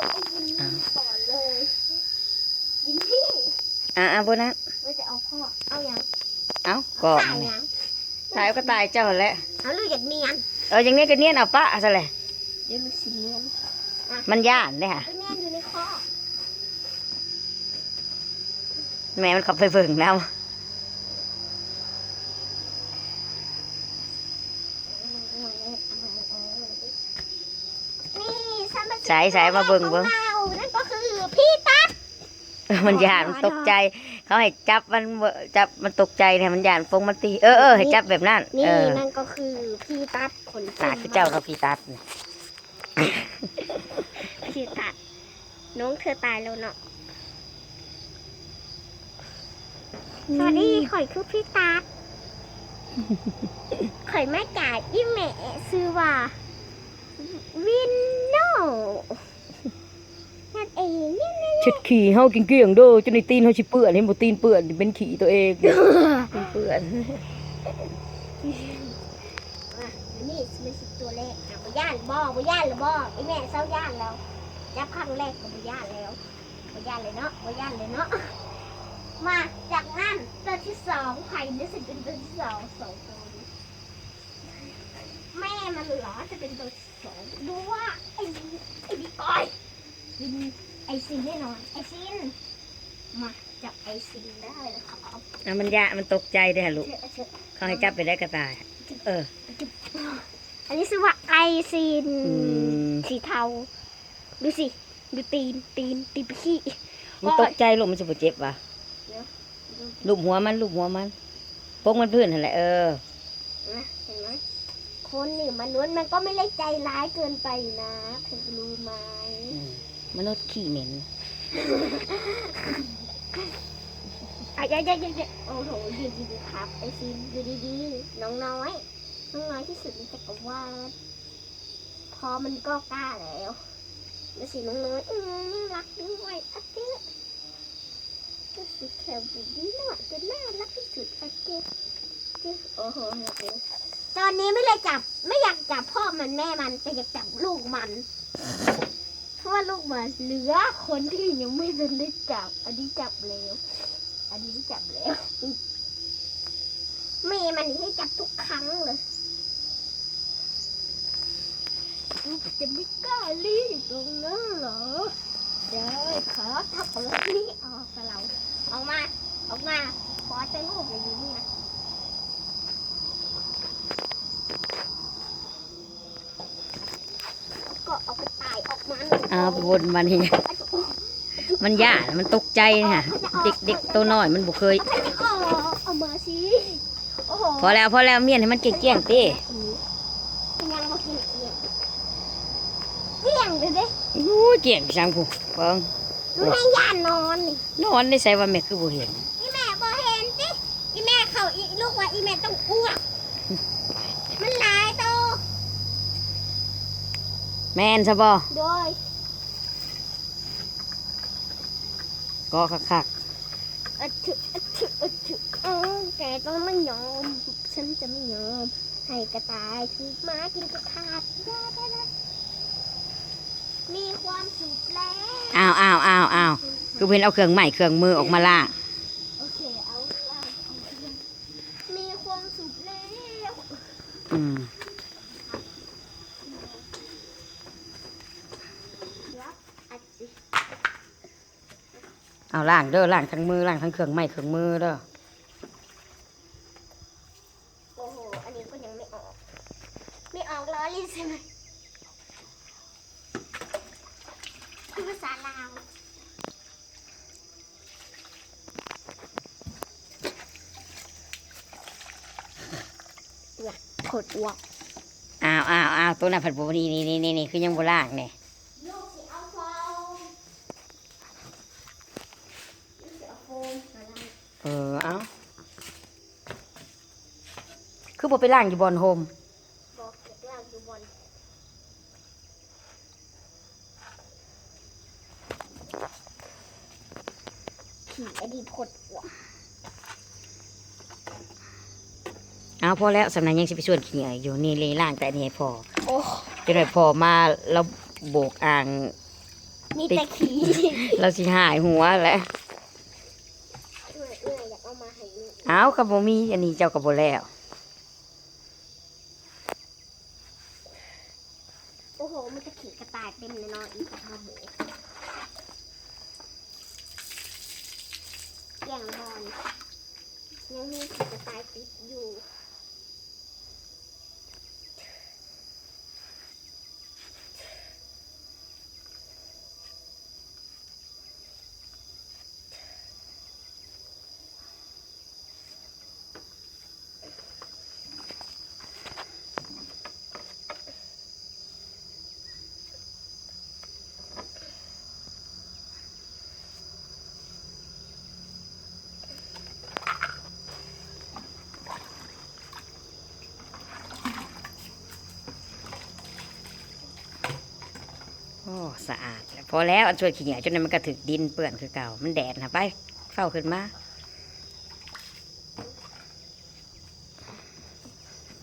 ไอ้ยินนี่ก่อนเลยยินพี่อ่าอ่าโบนัสเราจะเอาพ่อ เอาอย่างเอ้าก็ตายยังตายก็ตายเจ้าแหละเอาลูกอยากเนียนเอออย่างนี้ก็เนียนเอาปะซะเลยเดี๋ยวลูกสิเนียนมันย่านเด้ค่ะไปเนียนอยู่ในคอแม่มันขับไปเบิ่งแล้ว นี่ฉันมา สายสายมาเบิ่งเบิ่งของเรานั่นก็คือพี่ตั๊กมันย่านมันตกใจ เขาให้จับมันเบิ่งจับมันตกใจเนี่ยมันย่านฟงมันตีเออเออให้จับแบบนั้นนี่เออนั่นก็คือพี่ตั๊กคนตาคือเจ้ากับพี่ตัดน่ะพี่ตั๊กน้องเธอตายแล้วเนาะสวัสดีข่อยคือพี่ตั๊กข่อยมาจากอีแม่ซื้อว่าวินโนนั่น เองเนี่ยนะเช็ดขี่เฮากินเกลี้ยงเด้อจนในตีนเฮาสิเปื้อนเห็นบ่ตีนเปื้อนเป็นขี่ตัวเองตีนเปื้อนอะนี่เป็นสิบตัวแรกอะบ่ย่านบ่บ่ย่านหรือบ่ไอแม่เศร้าย่านแล้วจับครั้งแรกก็บ่ย่านแล้วบ่ย่านเลยเนาะบ่ย่านเลยเนาะมาจากนั้นตัวที่สองไผ่นี่สิเป็นตัวที่สองสองตัวนี้แม่มันเหรอจะเป็นตัวที่สองดูว่าไอ้ไอ้บิ๊กอย วินไอซินแน่นอน ไอซิน มาจับไอซินได้แล้วครับอะมันยะมันตกใจเด้อลูก เชื่อเชื่อเขาให้จับไปได้กระต่าย เอออันนี้ชื่อว่าไอซิน อืม สีเทา ดูสิ ดูตีน ตีน ตีนไปขี้ มันตกใจลูกมันสิบ่เจ็บว่ะเดี๋ยว ลูบหัวมันลูบหัวมันปกมันพื้นนั่นแหละเออ นะเห็นไหมคนนี่มนุษย์มันก็ไม่ได้ใจร้ายเกินไปนะเธอรู้ไหมอื มนุษย์ขี้เหม็นอะเดี๋ยวเดี๋ยวเดี๋ยวโอ้โหดีดีดีครับไอซิดูดีดีน้องน้อยน้องน้อยที่สุดในจักรวาลพอมันก็กล้าแล้วดูสิน้องน้อยอืมน่ารักด้วยอะเจ๊ดูสิแถวดีดีหน่อยจะน่ารักที่สุดอะเจ๊เจ๊โอ้โหตอนนี้ไม่เลยจับไม่อยากจับพ่อมันแม่มันแต่อยากจับลูกมัน ว่าลูกมันเหลือคนที่ยังไม่ทันได้จับ อันนี้จับแล้ว อันนี้จับแล้วแม่มันให้จับทุกครั้งเลยลูกจะไม่กล้ารีบตรงนั้นเหรอเดี๋ยวขอทับเอาแล้วนี่ออกกับเราออกมา ออกมาขอจะลูกเลยอยู่นี่นะก็เอาไปตายออกมาหนึ่ง เอาไปวนมันนี่มันย่านมันตกใจเนี่ยเด็กเด็กตัวน้อยมันบ่เคยเอาเอามาสิโอ้โหพอแล้วพอแล้วเมียนให้มันเกลี้ยงๆเต้เป็นยังมากินเอียงเอียงเลยเด้อู้ยเกลี้ยงจังผู้เบิ่งดูแม่ย่านนอนนี่นอนได้ใส่ว่าแม่คือบ่เห็นอีแม่บ่เห็นสิอีแม่เขาอีลูกว่าอีแม่ต้องอ้วกมันหลายโต แม่นซะบ่โดยก็คักอะถึอะถึอะถึเออแกก็ไม่ยอม ฉันจะไม่ยอม ให้กระต่ายถูกม้ากินกระขาดได้ได้ได้มีความสุขแล้ว ๆอ้าวอ้าวอ้าวอ้าวคือเพิ่นเอาเครื่องไม้เครื่องมือออกมาล่าง โอเค เอาล่างเอาเครื่องมีความสุขแล้ว อืม เดี๋ยวอัดสิ เอาล่างเด้อล่างทั้งมือล่างทั้งเครื่องไม้เครื่องมือเด้อโอ้โหอันนี้ก็ยังไม่ออก ไม่ออกล้อลินใช่ไหมคือภาษาลาวเนี่ยขดอ้วกอ้าวอ้าวอ้าวตัวน่ะผัดบ่นี่นี่นี่นี่คือยังบ่ล่างนี่ลูกสิเอาโฟมลูกสิเอาโฟมมาล้าง เออเอา คือบ่ไปล่างอยู่บอนโฮมบอกเก็บล้างอยู่บนขี่อดีตขดอ้วกเอาพอแล้วสำนักยังสิไปชวนขี้เหงื่ออยู่นี่เลยล่างแต่อันนี่ให้พอโอ้จะได้พอมาแล้วโบกอ่างมีแต่ขี้เราสิหายหัวแหละเอื้อยเอื้อยอยากเอามาให้ลูกเอ้ากับบ่มีอันนี้เจ้ากับบ่แล้ว โอ้โหมันจะขี่กระต่าย เต็มเลยเนาะอีกกระทาหมูแย่งบอลยังมีขี่กระต่ายติดอยู่ อ้สะอาดแล้วพอแล้วอันช่วยขี้เหนียวจนนั้นมันก็ถึกดินเปื้อนคือเก่า มันแดดนะไป เฝ้าขึ้นมา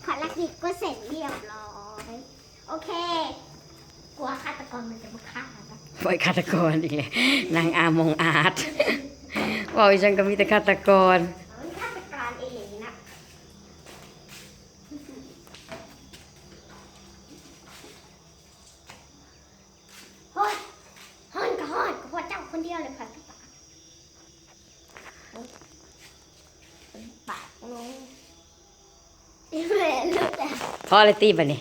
ภารกิจก็เสร็จเรียบร้อย โอเค กลัวฆาตกรมันจะมาฆ่าเราปล่อยฆาตกรอีกเลยนางอามงอาจว่าอีฉันก็มีแต่ฆาตกร มันฆาตกรเองนะเฮ้ยฮอนก็ฮอนก็เพราะเจ้า คนเดียวเลยค่ะพี่ปาปากลงอีเมลลูกแต่พอเลยตีบันนี่ย